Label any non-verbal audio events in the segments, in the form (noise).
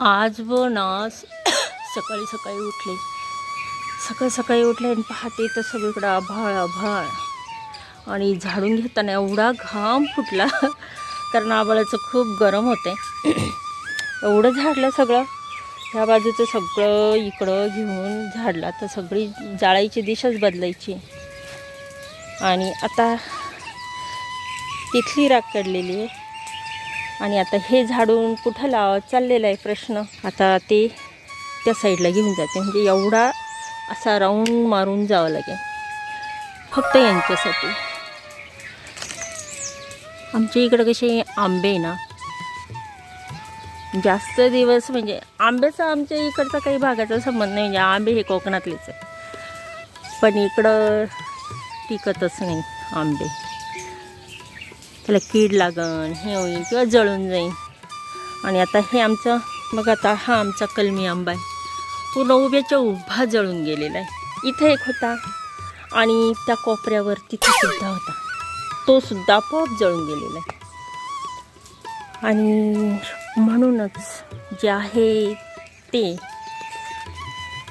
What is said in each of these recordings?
आज व ना सकाळी सकाळी उठले. सकाळी सकाळी उठले आणि पाहते तर सगळीकडं आभाळ आभाळ. आणि झाडून घेताना एवढा घाम फुटला कारण आभाळाचं खूप गरम होते एवढं झाडलं सगळं. ह्या बाजूचं सगळं इकडं घेऊन झाडला. तर सगळी जाळायची दिशाच बदलायची. आणि आता तिथली राख काढलेली आहे. आणि आता हे झाडून कुठं लावा चाललेला आहे प्रश्न. आता ते त्या साईडला घेऊन जाते. म्हणजे एवढा असा राऊंड मारून जावं लागेल. फक्त यांच्यासाठी. आमच्या इकडं कसे आंबे आहे ना जास्त दिवस म्हणजे आंब्याचा आमच्या इकडचा काही भागाचा संबंध नाही. म्हणजे आंबे हे कोकणातलेच आहे पण इकडं टिकतच नाही आंबे. त्याला कीड लागन हे होईल किंवा जळून जाईल आणि आता हे आमचं मग आता हा आमचा कलमी आंबा आहे. पूर्ण उभ्याच्या उभा जळून गेलेला आहे. इथे एक होता आणि त्या कोपऱ्यावर तिथे सुद्धा होता. तो सुद्धा आपोआप जळून गेलेला आहे. आणि म्हणूनच जे आहे ते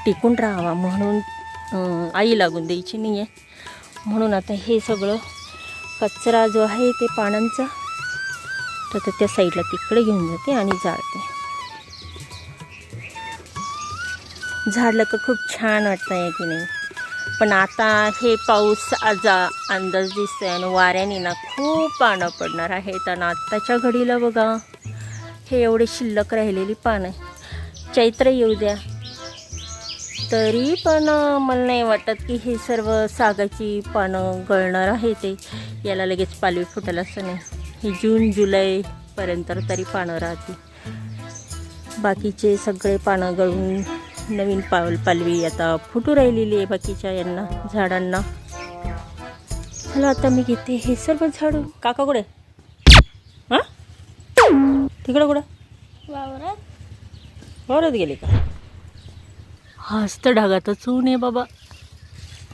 टिकून राहावा म्हणून आई लागून द्यायची नाही आहे म्हणून आता हे सगळं कचरा जो आहे ते पानांचा तर त्या साईडला तिकडे घेऊन जाते आणि जाळते. झाडलं का खूप छान वाटतं आहे की नाही. पण आता हे पाऊस आज अंदाज दिसतोय आणि वाऱ्याने ना खूप पानं पडणार आहेत. आणि आत्ताच्या घडीला बघा हे एवढे शिल्लक राहिलेली पानं चैत्र येऊ द्या. तरी पण मला नाही वाटत की हे सर्व सागाची पानं गळणार आहे ते. याला लगेच पालवी फुटेल असं नाही. हे जून जुलैपर्यंत तरी पानं राहतील. बाकीचे सगळे पानं गळून नवीन पावल पालवी आता फुटू राहिलेली आहे बाकीच्या यांना झाडांना. चला आता मी घेते हे सर्व झाडू. काका कुठे? हां? तिकडं कुठं? वावरात. वरच गेले का? हाच तर ढगातच ऊन आहे बाबा.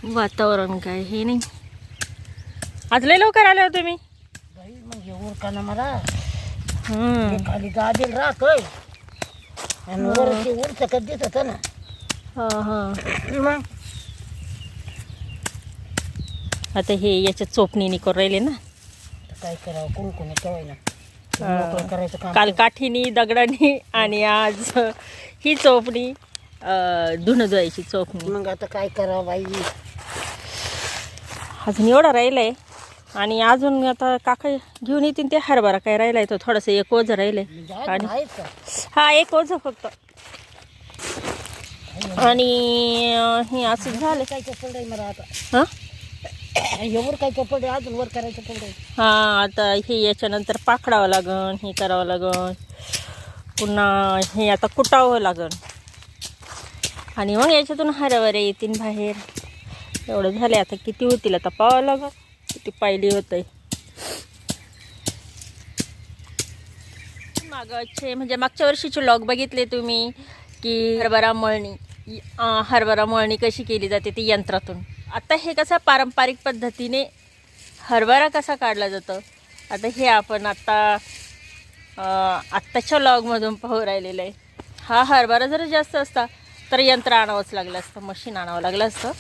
वातावरण काय हे नाही. आज लय लवकर आले हो तुम्ही. बाई मग हे उरकाना मला. हम्म. हे खाली गादील राहतोय आणि वर ते उरच का दिसत होतं ना. हा हा. मग? आता हे याच्या चोपणीने करून राहिले ना. काय करावं? कोण कोणी ठेवाय ना हा. मोकळं करायचं काम काल काठीनी दगडानी आणि आज ही चोपणी अं, धुणं धुवायची चोपणी. मग आता काय करावं बाई? अजून एवढा राहिलाय. आणि अजून आता काका घेऊन येतील ते हरभरा काय राहिलाय तो थोडंसं एक ओझं राहिलंय म्हणजे आणि हा एक ओझं फक्त. आणि हे असं झालं. काय पडलंय मला आता? हां? हे वर काय पडलंय अजून वर करायचं हा आता हे याच्यानंतर पाकडावं लागन हे करावं लागन. पुन्हा हे आता कुटावं लागन. आणि मग याच्यातून हरभरे येतील बाहेर. एवढं झाले आता किती होतील आता पाहावं लागन. किती पायली होत आहे मागचे म्हणजे मागच्या वर्षीचे लॉग बघितले तुम्ही की हरभरा मळणी हरभरा मळणी कशी केली जाते ती यंत्रातून. आता हे कसं पारंपरिक पद्धतीने हरभरा कसा काढला जातो? आता हे आपण आता आत्ताच्या लॉगमधून पाहू राहिलेलं आहे. हा हरभरा जर जास्त असता तर यंत्र आणावंच लागलं असतं मशीन आणावं लागलं असतं.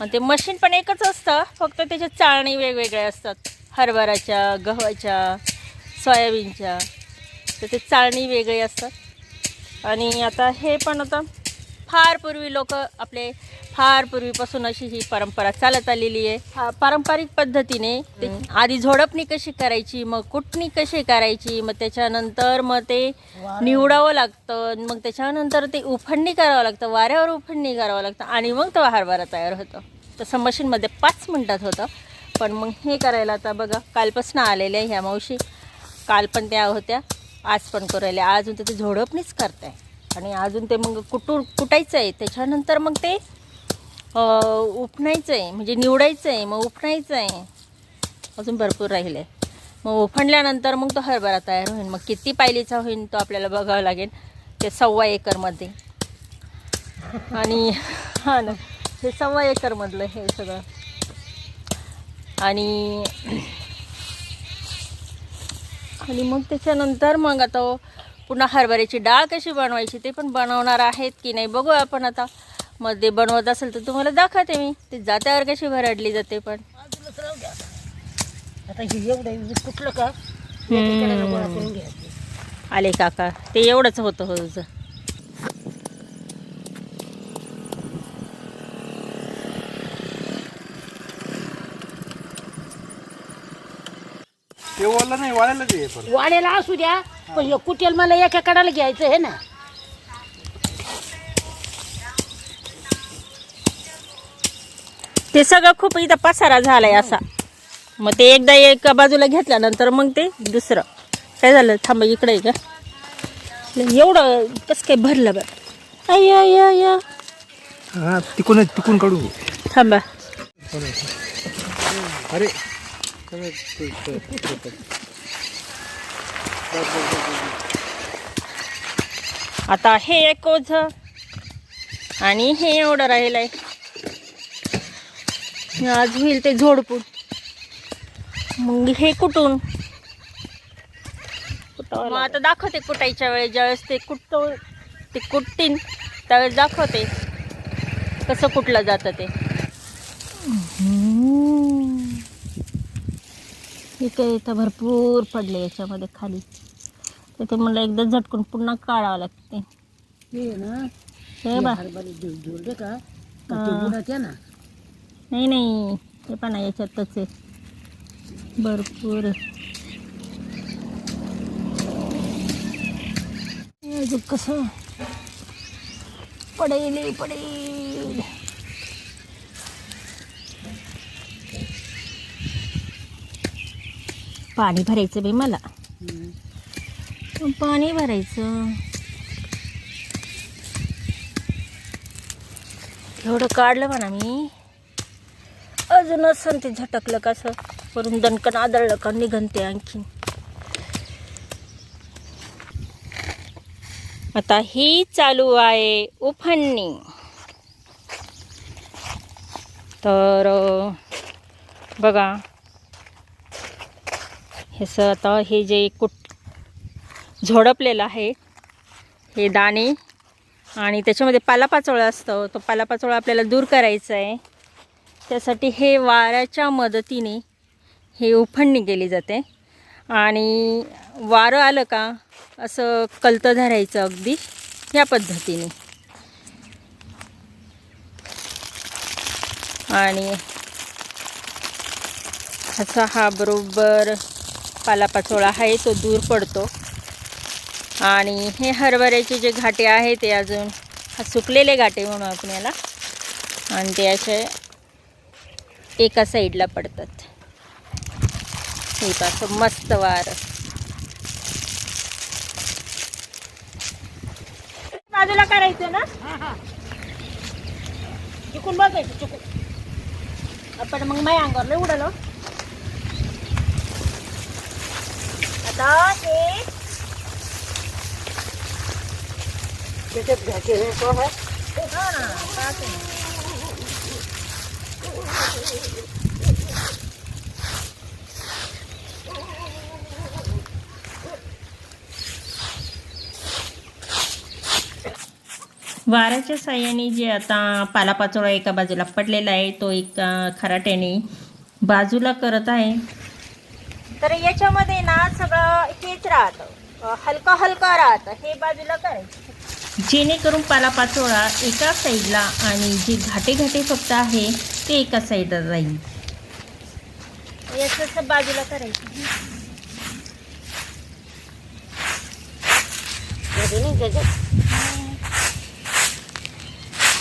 आणि ते मशीन पण एकच असतं. फक्त त्याच्या चाळणी वेगवेगळ्या असतात. हरभऱ्याच्या गव्हाच्या सोयाबीनच्या. तर ते चाळणी वेगळी असतात. आणि आता हे पण आता फार पूर्वी लोक आपले फार पूर्वीपासून अशी ही परंपरा चालत आलेली आहे. पारंपरिक पद्धतीने ते आधी झोडपणी कशी करायची मग कुटणी कशी करायची मग त्याच्यानंतर मग ते निवडावं लागतं मग त्याच्यानंतर ते उफणणी करावं लागतं वाऱ्यावर उफणणी करावं लागतं आणि मग तो हरभरा तयार होतो. तसं मशीनमध्ये पाच मिनटात होतं. पण मग हे करायला आता बघा कालपासून आलेल्या ह्या मावशी काल पण त्या होत्या आज पण करू राहिल्या. अजून तर ते झोडपणीच करताय. आणि अजून ते मग कुटू कुटायचं आहे त्याच्यानंतर मग ते उफणायचं आहे म्हणजे निवडायचं आहे मग उफणायचं आहे अजून भरपूर राहिलं. आहे मग उफणल्यानंतर मग तो हरभरा तयार होईल. मग किती पायलीचा होईल तो आपल्याला बघावा लागेल. ते सव्वा एकरमध्ये. आणि हा ना. हे सव्वा एकरमधलं हे सगळं. आणि आणि मग त्याच्यानंतर मग आता पुन्हा हरभऱ्याची डाळ कशी बनवायची ते पण बनवणार आहेत की नाही बघू आपण आता. मध्ये बनवत असेल तर तुम्हाला दाखवते मी. ते जात्यावर कशी भरडली जाते पण. आले काका ते एवढंच होतं हो तुझं. ते ओला नाही वाळायला दे पण. वाड्याला असू द्या पण हे कुटेल मला एका कडाला घ्यायचं आहे ना. ते सगळं खूप इथं पसारा झालाय असा. मग ते एकदा एका बाजूला घेतल्यानंतर मग ते दुसरं. काय झालं? थांबा इकडे का? एवढं कसं काय भरलं बरं अय्या अय्या हा तिकून तिकून काढू. थांबा. अरे आता हे एक ओझ आणि हे एवढं राहिलं आहे आज होईल ते झोडपून मग हे कुठून? मग आता दाखवते कुटायच्या वेळेस ज्यावेळेस ते कुट ते कुटतीन त्यावेळेस दाखवते कसं कुटलं जातं ते. काय इथं भरपूर पडले याच्यामध्ये खाली. तर ते मला एकदा झटकून पुन्हा काढावं लागते. हे ना हे बा हरभरे जोडले का? ते ना. नाही नाही. हे पण आहे याच्यातच आहे. भरपूर. अजून कसं पडेल पडेल. पाणी भरायचं बाई मला. पाणी भरायचं. एवढं काढलं म्हणा मी. अजून असं ते झटकलं कसं वरून दणकण आदळलं का? निघनते आणखीन. आता ही चालू आहे उफणणी. तर बघा. ह्याचं आता हे जे कुट झोडपलेलं आहे हे दाणे. आणि त्याच्यामध्ये पालापाचोळा असतो. तो पालापाचोळा आपल्याला दूर करायचा आहे. त्यासाठी हे वाऱ्याच्या मदतीने हे उफणणी केली जाते. आणि वारं आलं का असं कलतं धरायचं अगदी या पद्धतीने. आणि असा हा बरोबर पालापाचोळा आहे तो दूर पडतो. आणि हे हरभऱ्याचे जे घाटे आहे ते अजून हा सुकलेले घाटे म्हणू आपण याला. आणि ते असे एका साईडला पडतात. हे असं मस्त वार. बाजूला करायचं ना? चिकून बघायचं चिकून. आपण मग माझ्या अंगावर उडालो आता हे त्याच्यात घ्यायचे हे पहा. वाऱ्याच्या साह्याने जे आता पालापाचोळा एका बाजूला पडलेला आहे तो एका खराट्याने बाजूला करत आहे. तर याच्यामध्ये ना सगळं हेच राहतं. हलका हलका राहतं. हे बाजूला करायचं. जेणेकरून पालापाचोळा एका साईडला आणि जे घाटे घाटे फक्त आहे ते एका साईडला राहील याचं असं बाजूला करायचं.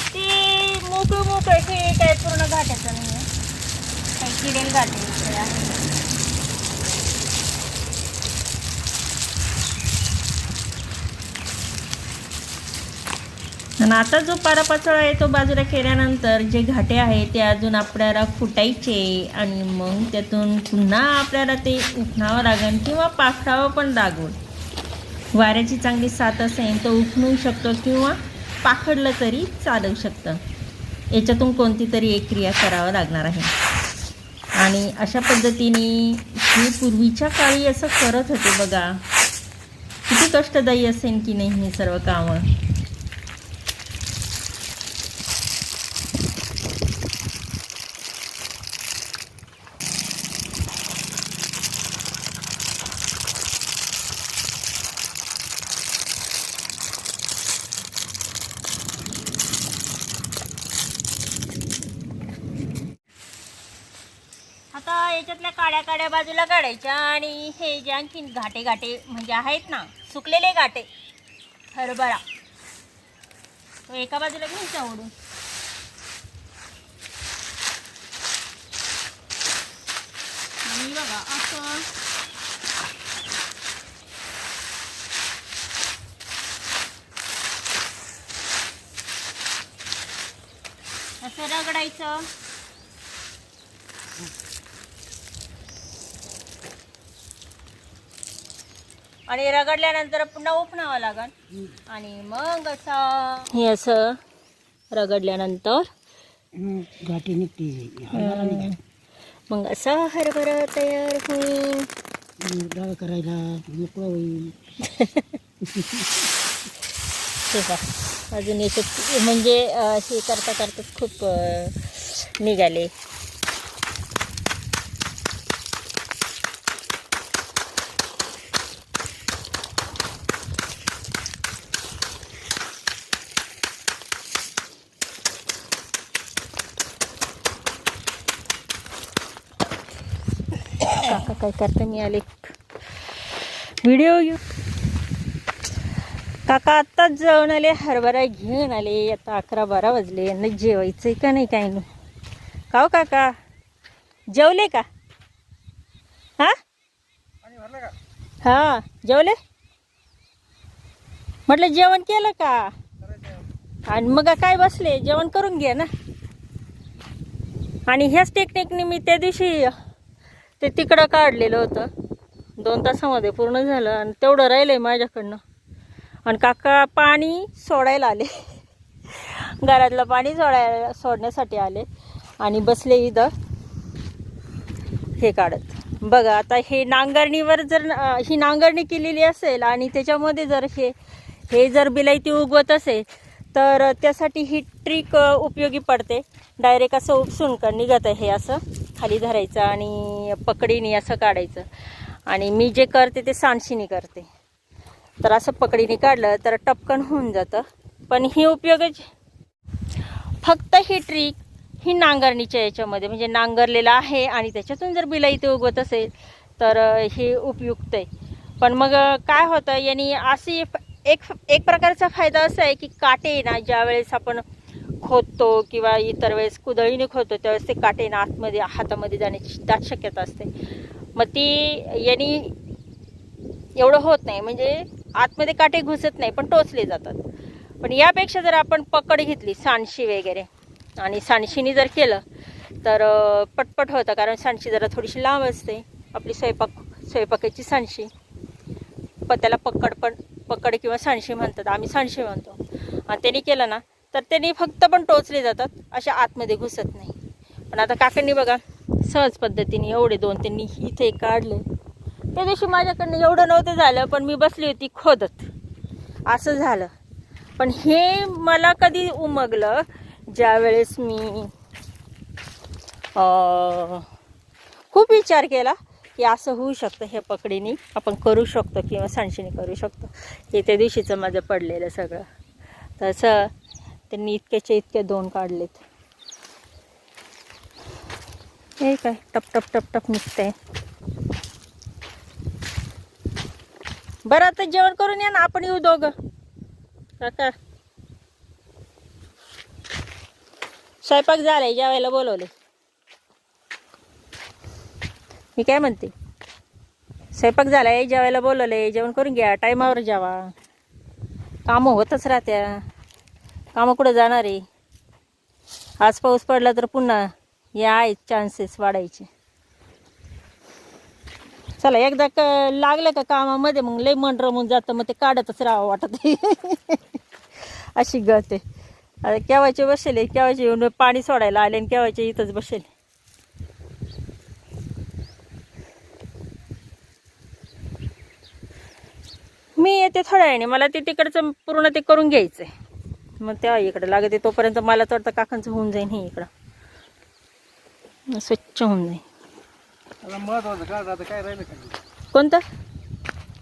ते मोकळं मोकळं हे काय पूर्ण घाटाचं नाही आहे काही किडेल घाटे आहे आणि आता जो पारापाचोळा आहे तो बाजूला केल्यानंतर जे घाटे आहे ते अजून आपल्याला फुटायचे आणि मग त्यातून पुन्हा आपल्याला ते उठणावं लागेल किंवा पाखडावं पण लागून. वाऱ्याची चांगली साथ असेल तर उखणू शकतो किंवा पाखडलं तरी चालू शकतं. याच्यातून कोणती तरी एक क्रिया करावं लागणार आहे. आणि अशा पद्धतीने मी पूर्वीच्या काळी असं करत होते बघा. किती कष्टदायी असेल की नाही हे सर्व कामं आता याच्यातल्या काड्या काड्या बाजूला काढायच्या आणि हे जे आणखीन घाटे घाटे म्हणजे आहेत ना सुकलेले घाटे हरभरा तो एका बाजूला घ्यायचा ओढून. आणि बघा असं. असं रगडायचं. आणि रगडल्यानंतर पुन्हा उपणावं लागल आणि मग असं हे असं रगडल्यानंतर घाटी निघते. मग असा हरभरा तयार होईल. डाळ करायला मोकळं होईल. (laughs) ठीक आहे अजून याच्यात म्हणजे हे करता करता खूप निघाले. काय करता मी आले. व्हिडिओ घेऊ. काका आत्ताच जाऊन आले हरभरा घेऊन आले. आता अकरा बारा वाजले. यांना जेवायचंय का नाही काय नाही. काव काका? जेवले का? हा? हा जेवले? म्हटलं जेवण केलं का? आणि मग काय बसले? जेवण करून घे ना. आणि ह्याच टेक्निकने मी त्या दिवशी ते तिकडं काढलेलं होतं. दोन तासामध्ये पूर्ण झालं आणि तेवढं राहिलं आहे माझ्याकडनं. आणि काका पाणी सोडायला आले. घरातलं पाणी सोडायला सोडण्यासाठी आले. आणि बसले इथं. हे काढत. बघा आता हे नांगरणीवर जर ही नांगरणी केलेली असेल आणि त्याच्यामध्ये जर हे हे जर बिलायती उगवत असेल तर त्यासाठी ही ट्रिक उपयोगी पडते. डायरेक्ट असं उपसून का निघत आहे हे असं. खाली धरायचं आणि पकडीने असं काढायचं. आणि मी जे करते ते सांडशीने करते. तर असं पकडीने काढलं तर टपकन होऊन जातं. पण ही उपयोगच फक्त ही ट्रिक ही नांगरणीच्या याच्यामध्ये म्हणजे नांगरलेलं आहे आणि त्याच्यातून जर बिलाई ते उगवत असेल तर हे उपयुक्त आहे. पण मग काय होतं यांनी अशी एक एक प्रकारचा फायदा असा आहे की काटे ना ज्यावेळेस आपण खोदतो किंवा इतर वेळेस कुदळीने खोदतो त्यावेळेस ते काटेनं आतमध्ये हातामध्ये जाण्याची दाट शक्यता असते. मग ती यांनी एवढं होत नाही. म्हणजे आतमध्ये काटे घुसत नाही पण टोचले जातात. पण यापेक्षा जर आपण पकड घेतली सांडशी वगैरे आणि सांडशीने जर केलं तर पटपट होतं. कारण सांडशी जरा थोडीशी लांब असते. आपली स्वयंपाक स्वयंपाकाची सांडशी. प त्याला पकड पण पकड किंवा सांडशी म्हणतात. आम्ही सांडशी म्हणतो. आणि त्यांनी केलं ना तर त्यांनी फक्त पण टोचले जातात अशा आतमध्ये घुसत नाही. पण आता काकांनी बघा सहज पद्धतीने एवढे दोन त्यांनी इथे काढले. त्या दिवशी माझ्याकडनं एवढं नव्हतं झालं पण मी बसली होती खोदत. असं झालं. पण हे मला कधी उमगलं ज्या वेळेस मी खूप विचार केला की असं होऊ शकतं हे पकडीने आपण करू शकतो किंवा सांडशीने करू शकतो. हे त्या दिवशीचं माझं पडलेलं सगळं. तसं त्यांनी इतक्याचे इतके दोन काढलेत. हे काय? टप टप टप टप निघतंय. बरं आता जेवण करून या ना आपण येऊ दोघं. काका. स्वयंपाक झालाय जेवायला बोलवले मी काय म्हणते? स्वयंपाक झालाय जेवायला बोलवले जेवण करून घ्या टायमावर जेवा. कामं होतच राहत्या. कामं कुठं जाणार आहे? आज पाऊस पडला तर पुन्हा या आहेत चान्सेस वाढायचे. चला एकदा क लागलं का कामामध्ये मग लय मन रमून जातं मग ते काढतच राहावं वाटत. (laughs) अशी गळते आता केव्हाचे बसेल केव्हाचे येऊन पाणी सोडायला आले आणि केव्हाचे इथंच बसेल? मी येते थोड्या वेळाने. मला ते तिकडचं पूर्ण ते करून घ्यायचं आहे मग त्या इकडे लागते तोपर्यंत मला तर वाटतं काकांचं होऊन जाईन हे इकडं. मग स्वच्छ होऊन जाईल महत्वाचं काय आता काय राहिलं काय कोणतं?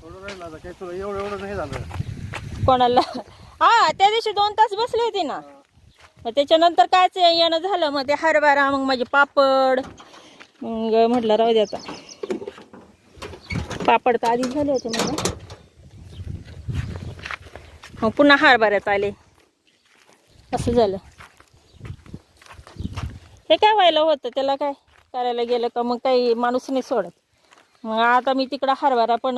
थोडं राहिलं आता काय तुला एवढं एवढं नाही झालं. कोणाला? हा त्या दिवशी दोन तास बसले होते ना. मग त्याच्यानंतर कायच येणं झालं मग ते हरभरा मग माझे पापड मग म्हटलं राहू दे आता. पापड तर आधीच झाले होते मला. मग पुन्हा हरभऱ्यात आले. असं झालं. हे काय व्हायला होतं? त्याला काय करायला गेलं का? मग काही माणूस नाही सोडत. मग आता मी तिकडं हरभरा पण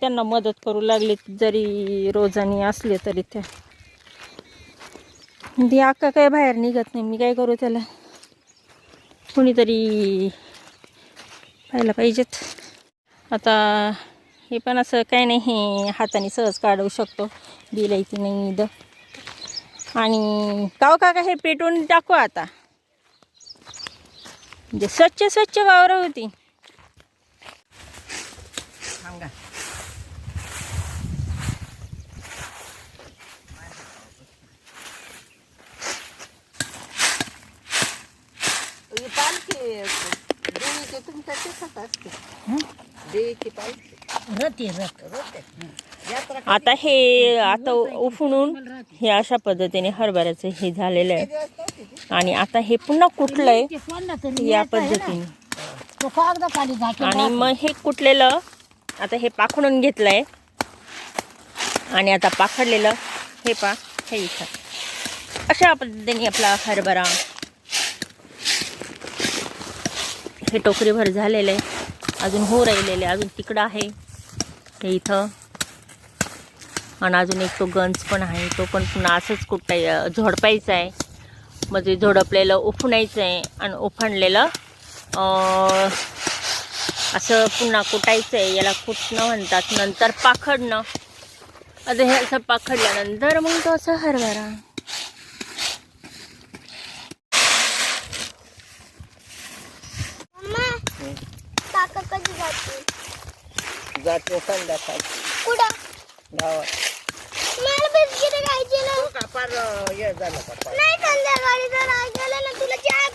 त्यांना मदत करू लागली जरी रोजानी असले तरी त्या. ती अक्का काय बाहेर निघत नाही. मी काय करू त्याला? कुणीतरी पाहायला पाहिजेत. आता हे पण असं काही नाही. हे हाताने सहज काढू शकतो. बिलायची नाही द आणि काव काका हे पेटवून टाकू आता. म्हणजे स्वच्छ स्वच्छ वावरं होती. रथ आहे. रथ रथ. यात्रा आता हे आता उफणून हे अशा पद्धतीने हरभऱ्याचं हे झालेलं आहे. आणि आता हे पुन्हा कुठलंय या पद्धतीने. आणि मग हे कुठलेलं आता हे पाखडून घेतलंय. आणि आता पाखडलेलं हे पा हे इथं. अशा पद्धतीने आपला हरभरा हे टोकरीभर झालेलं आहे. अजून हो राहिलेलं आहे अजून तिकडं आहे. हे इथं. आणि अजून एक तो गंज पण आहे. तो पण पुन्हा असंच कुटाय झोडपायचा आहे. ते झोडपलेलं उफणायचं आहे आणि उफणलेलं अं, असं पुन्हा कुटायचं आहे. याला कुटणं म्हणतात. नंतर पाखडणं. आता हे असं पाखडल्यानंतर मग तो असं हरभरा. जाते जाते संध्याकाळ. कुठं? गावात. मला बिस्किट खायचे ना. हो का? हे झालं? नाही संध्याकाळी ना. तुला चहा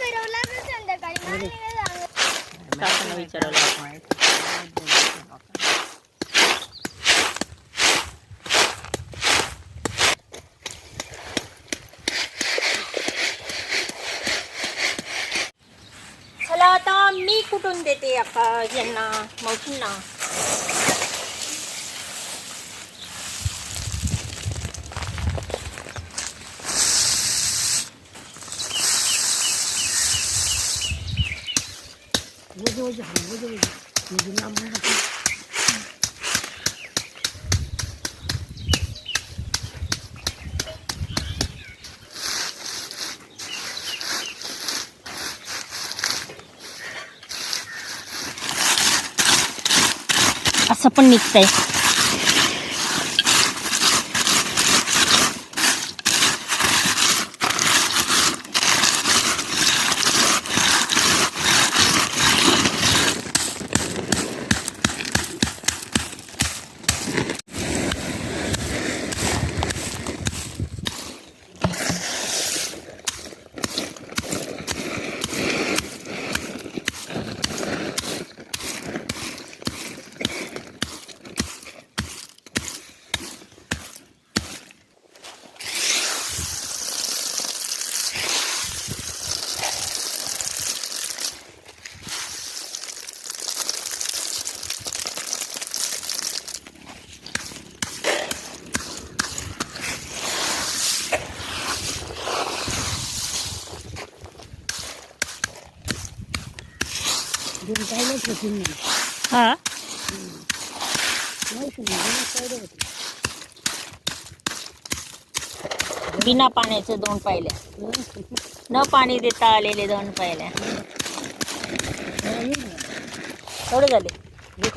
संध्याकाळी? मला नाही विचारायला चला आता मी कुठून देते अक्का यांना मावशींना वजे वजे हाण, वजे वजे. वजे लांबून टाकून. असं पण निघतंय घरी काही नाही होती नाही. हा मावशी म्हणजे होती. बिना पाण्याचे दोन पाहिल्या न पाणी देता आलेले दोन पाहिल्या हा, ये ना. थोडे झाले हे?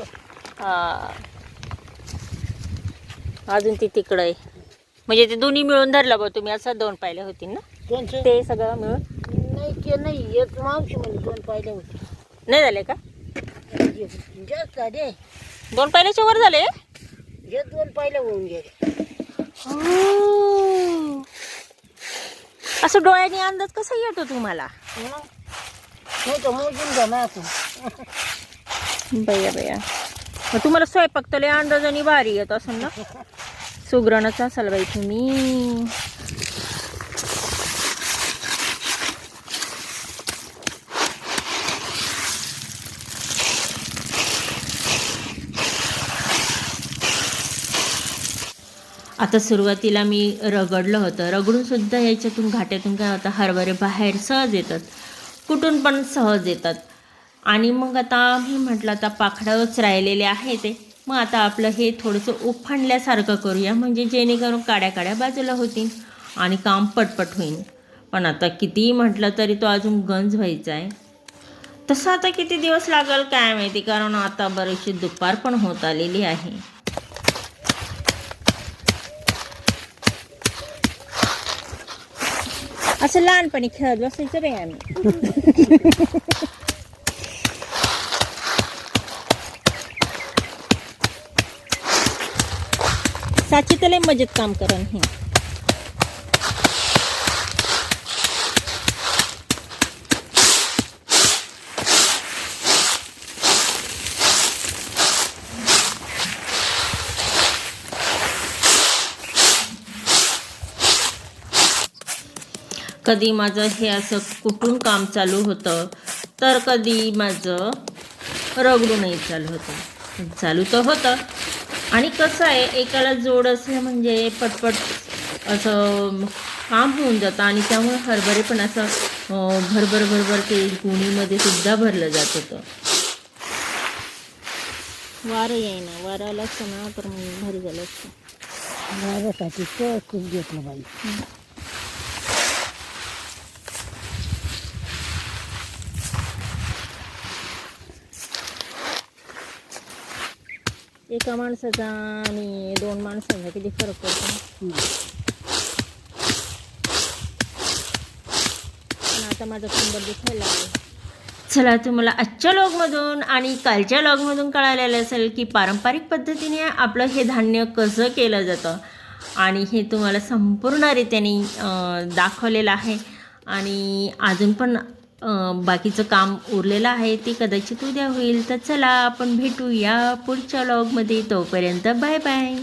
हा अजून ती तिकडं आहे म्हणजे ते दोन्ही मिळून धरलं बा तुम्ही असं दोन पाहिले होतील ना? ते सगळं मिळून नाही नाही एक मावशी म्हणजे दोन पाहिल्या होते नाही झाले का जास्त दोन पाहिल्याच्या वर झाले? दोन पहिले होऊन गेले असं डोळ्याने अंदाज कसा येतो तुम्हाला? मग तर मोजून बया बया. मग तुम्हाला स्वयंपाक तले अंदाजाने भारी येत असेल ना? सुग्रणच असाल बाई तुम्ही. आता सुरुवातीला मी रगडलं होतं. रगडूनसुद्धा याच्यातून घाट्यातून काय होतं हरभरे बाहेर सहज येतात. कुठून पण सहज येतात. आणि मग आता मी म्हटलं आता पाखडंच राहिलेले आहे ते. मग आता आपलं हे थोडंसं उफाणल्यासारखं करूया. म्हणजे जेणेकरून काड्या काड्या बाजूला होतील आणि काम पटपट होईल. पण आता कितीही म्हटलं तरी तो अजून गंज व्हायचा आहे. तसं आता किती दिवस लागेल काय माहिती? कारण आता बरीचशी दुपार पण होत आलेली आहे. असं लहानपणी खेळत बसायचं बाई आम्ही. साची तर लय मजेत काम करण हे. कधी माझं हे असं कुठून काम चालू होतं तर कधी माझं रगडूनही चालू होतं. चालू तर होतं. आणि कसं आहे एकाला जोड असलं म्हणजे पटपट असं काम होऊन जातं आणि त्यामुळे हरभरे पण असं भरभर भरभर ते गुणीमध्ये सुद्धा भरलं जात होतं. वारं येईना. वारं आलं असतं ना तर मग भारी झालं असतं. तर खूप घेतलं बाई. एका माणसाचा आणि दोन माणसांचा किती फरक पडतो? आता माझा कंबर दिसायला चला तुम्हाला आजच्या लॉगमधून आणि कालच्या लॉगमधून कळालेलं असेल की पारंपरिक पद्धतीने आपलं हे धान्य कसं केलं जातं. आणि हे तुम्हाला संपूर्णरित्याने अं, दाखवलेलं आहे. आणि अजून पण बाकीचं काम उरलेलं आहे ते कदाचित उद्या होईल. तर चला आपण भेटूया पुढच्या लॉगमध्ये तोपर्यंत बाय बाय